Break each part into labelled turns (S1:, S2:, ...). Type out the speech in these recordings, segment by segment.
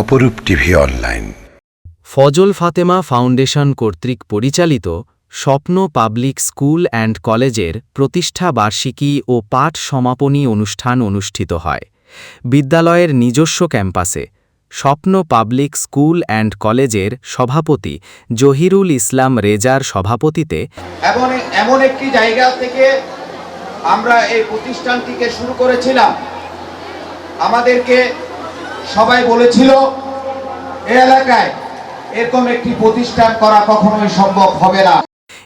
S1: Oporup TV online.
S2: Fazal Fatema Foundation কর্তৃক পরিচালিত স্বপ্ন পাবলিক স্কুল অ্যান্ড কলেজের প্রতিষ্ঠা বার্ষিকী ও পাঠ সমাপনী অনুষ্ঠান অনুষ্ঠিত হয়। বিদ্যালয়ের নিজস্ব ক্যাম্পাসে, স্বপ্ন পাবলিক স্কুল অ্যান্ড কলেজের সভাপতি জহিরুল ইসলাম রেজার সভাপতিতে
S3: এমন এমন একটি জায়গা থেকে আমরা এই প্রতিষ্ঠানটিকে শুরু করেছিলাম। আমাদেরকে সবাই বলেছিল এলাকায় এরকম একটি প্রতিষ্ঠান করা কখনোই সম্ভব হবে না।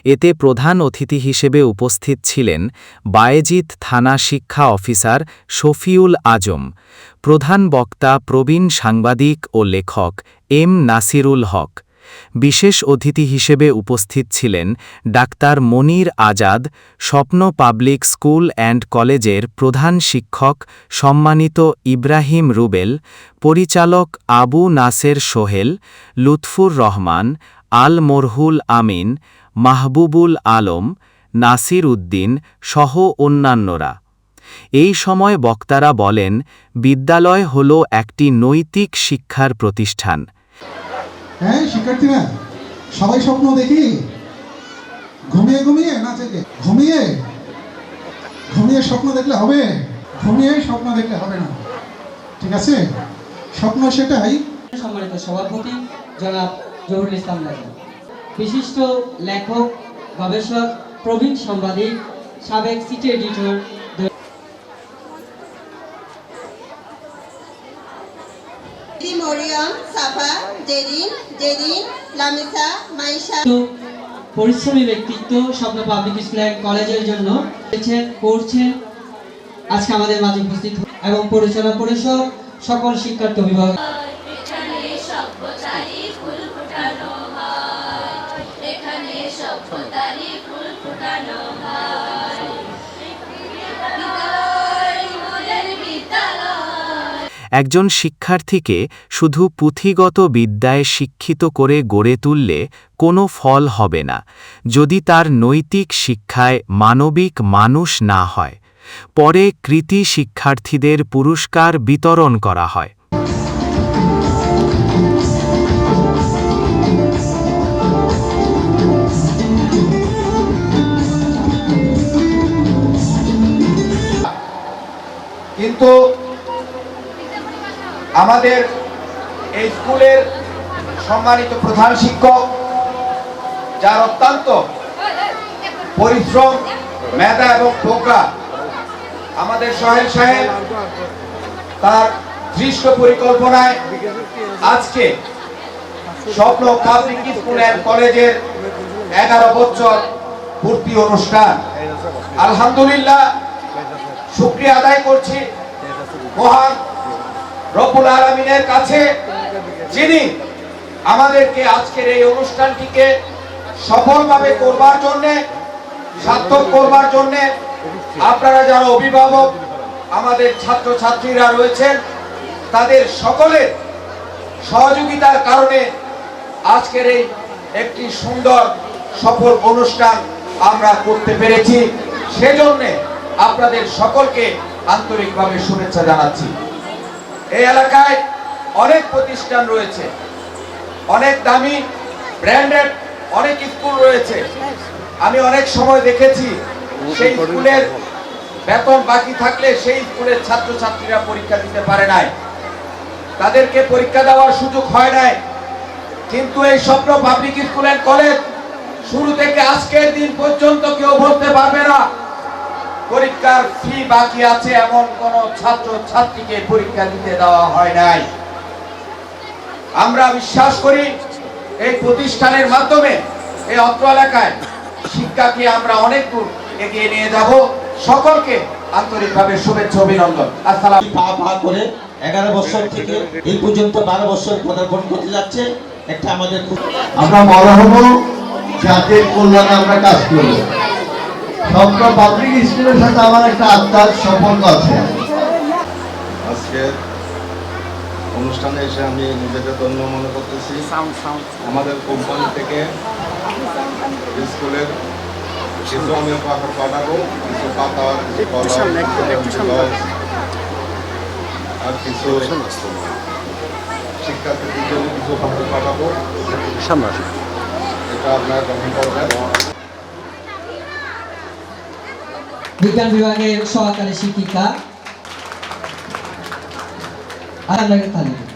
S2: এতে প্রধান অতিথি হিসেবে উপস্থিত ছিলেন বায়েজিদ থানা শিক্ষা অফিসার শফিউল আজম, প্রধান বক্তা প্রবীণ সাংবাদিক ও লেখক এম নাসিরুল হক, বিশেষ অতিথি হিসেবে উপস্থিত ছিলেন ডাক্তার মনির আজাদ, স্বপ্ন পাবলিক স্কুল অ্যান্ড কলেজের প্রধান শিক্ষক সম্মানিত ইব্রাহিম রুবেল, পরিচালক আবু নাসের সোহেল, লুৎফুর রহমান আল মরহুল আমিন মাহবুবুল আলম নাসির উদ্দিন সহ অন্যান্যরা। এই সময় বক্তারা বলেন বিদ্যালয় হল একটি নৈতিক শিক্ষার প্রতিষ্ঠান।
S4: হ্যাঁ শিক্ষার্থীরা সবাই স্বপ্ন দেখি। ঘুমিয়ে ঘুমিয়ে না জেগে। ঘুমিয়ে? ঘুমিয়ে স্বপ্ন দেখলে হবে? ঘুমিয়ে স্বপ্ন দেখলে হবে না। ঠিক আছে? স্বপ্ন সেটাই।
S5: সম্মানিত সভাপতি জনাব জহুরুল ইসলাম রাজা বিশিষ্ট লেখক গবেষক প্রবীণ সাংবাদিক সাবেক সিটি এডিটর পরিশ্রমী ব্যক্তিত্ব স্বপ্ন পাবলিক স্কুল কলেজের জন্য করছেন আজকে আমাদের মাঝে উপস্থিত এবং পরিচালনা পরিষদ সকল শিক্ষার্থী অভিভাবক।
S2: একজন শিক্ষার্থীকে শুধু পুঁথিগত বিদ্যায় শিক্ষিত করে গড়ে তুললে কোনো ফল হবে না, যদি তার নৈতিক শিক্ষায় মানবিক মানুষ না হয়। পরে কৃতি শিক্ষার্থীদের পুরস্কার বিতরণ করা হয়।
S3: কিন্তু আমাদের এই স্কুলের সম্মানিত প্রধান শিক্ষক, যার অত্যন্ত পরিশ্রম, মেধা এবং প্রজ্ঞা আমাদের সোহেল সাহেব, তার দৃষ্ট পরিকল্পনায় আজকে স্বপ্ন পাবলিক স্কুল অ্যান্ড কলেজের এগারো বছর পূর্তি অনুষ্ঠান। আলহামদুলিল্লাহ, শুক্রিয়া আদায় করছি। মহান রব্বুল আলমিনের কাছে যিনি আমাদেরকে আজকের এই অনুষ্ঠানটিকে সফলভাবে করবার জন্যে, সার্থক করবার জন্যে আপনারা যারা অভিভাবক, আমাদের ছাত্র ছাত্রীরা রয়েছেন, তাদের সকলের সহযোগিতার কারণে আজকের এই একটি সুন্দর সফল অনুষ্ঠান আমরা করতে পেরেছি। সেজন্যে আপনাদের সকলকে আন্তরিকভাবে শুভেচ্ছা জানাচ্ছি। এই এলাকায় অনেক প্রতিষ্ঠান রয়েছে। অনেক দামি, ব্র্যান্ডেড অনেক স্কুল রয়েছে। আমি অনেক সময় দেখেছি সেই স্কুলের বেতন বাকি থাকলে সেই স্কুলের ছাত্রছাত্রীরা পরীক্ষা দিতে পারে নাই। তাদেরকে পরীক্ষা দেওয়ার সুযোগ হয় নাই। কিন্তু এই স্বপ্ন পাবলিক স্কুল অ্যান্ড কলেজ শুরু থেকে আজকের দিন পর্যন্ত কেউ বলতে পারবে না। পরীক্ষার ফি বাকি আছে এমন কোন ছাত্র ছাত্রীকে পরীক্ষা দিতে দেওয়া হয় নাই। আমরা বিশ্বাস করি এই প্রতিষ্ঠানের মাধ্যমে এই অত্র এলাকায় শিক্ষাকে আমরা অনেক দূর এগিয়ে নিয়ে যাব। সকলকে আন্তরিকভাবে শুভেচ্ছা অভিনন্দন। আসসালাম।
S6: পা পা করে এগারো বছর থেকে এই পর্যন্ত বারো বছর পদার্পণ করতে যাচ্ছে। একটা আমাদের
S7: আমরা বড় হব জাতির কল্যাণে আমরা কাজ করব। স্বপ্ন পাবলিক স্কুলের সাথে আমার একটা আত্মার সম্পর্ক আছে।
S8: আজকে অনুষ্ঠানে এসে আমি নিজেকে ধন্য মনে করতেছি। আমাদের কোম্পানি থেকে স্কুলের কিছু আমি পাঠাবো। কিছু পাতা আর কিছু শিক্ষার্থীদের জন্য কিছু পাঠাবো। এটা আপনার গ্রহণ করবেন।
S5: বিজ্ঞান বিভাগের সহকারী শিক্ষিকা আর আপনাকে তালি দিই।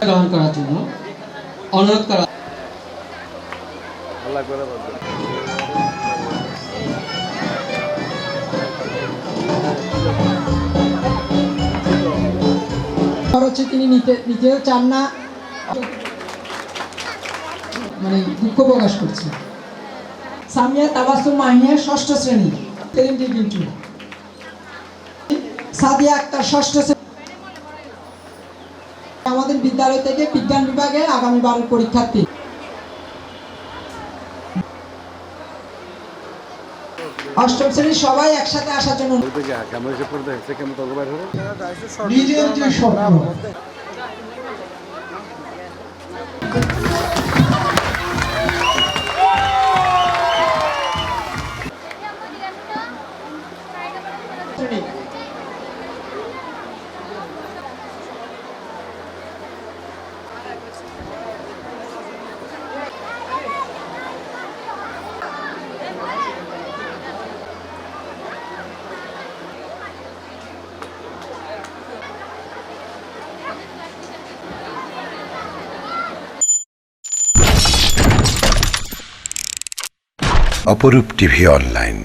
S5: গ্রহণ করার জন্য অনুরোধ করা।
S9: হচ্ছে তিনি নিতে নিতেও চান না। মানে দুঃখ প্রকাশ করছে। সামিয়া তাবাসুম মাহিয়া ষষ্ঠ শ্রেণি সেভেন্টি কিন্তু সাদিয়া আক্তার ষষ্ঠ শ্রেণি। আমাদের বিদ্যালয় থেকে বিজ্ঞান বিভাগে আগামী বারের পরীক্ষার্থী। অষ্টম শ্রেণির সবাই একসাথে আসার জন্য
S4: নিজের যে স্বপ্ন।
S1: অপরূপ টিভি অনলাইন।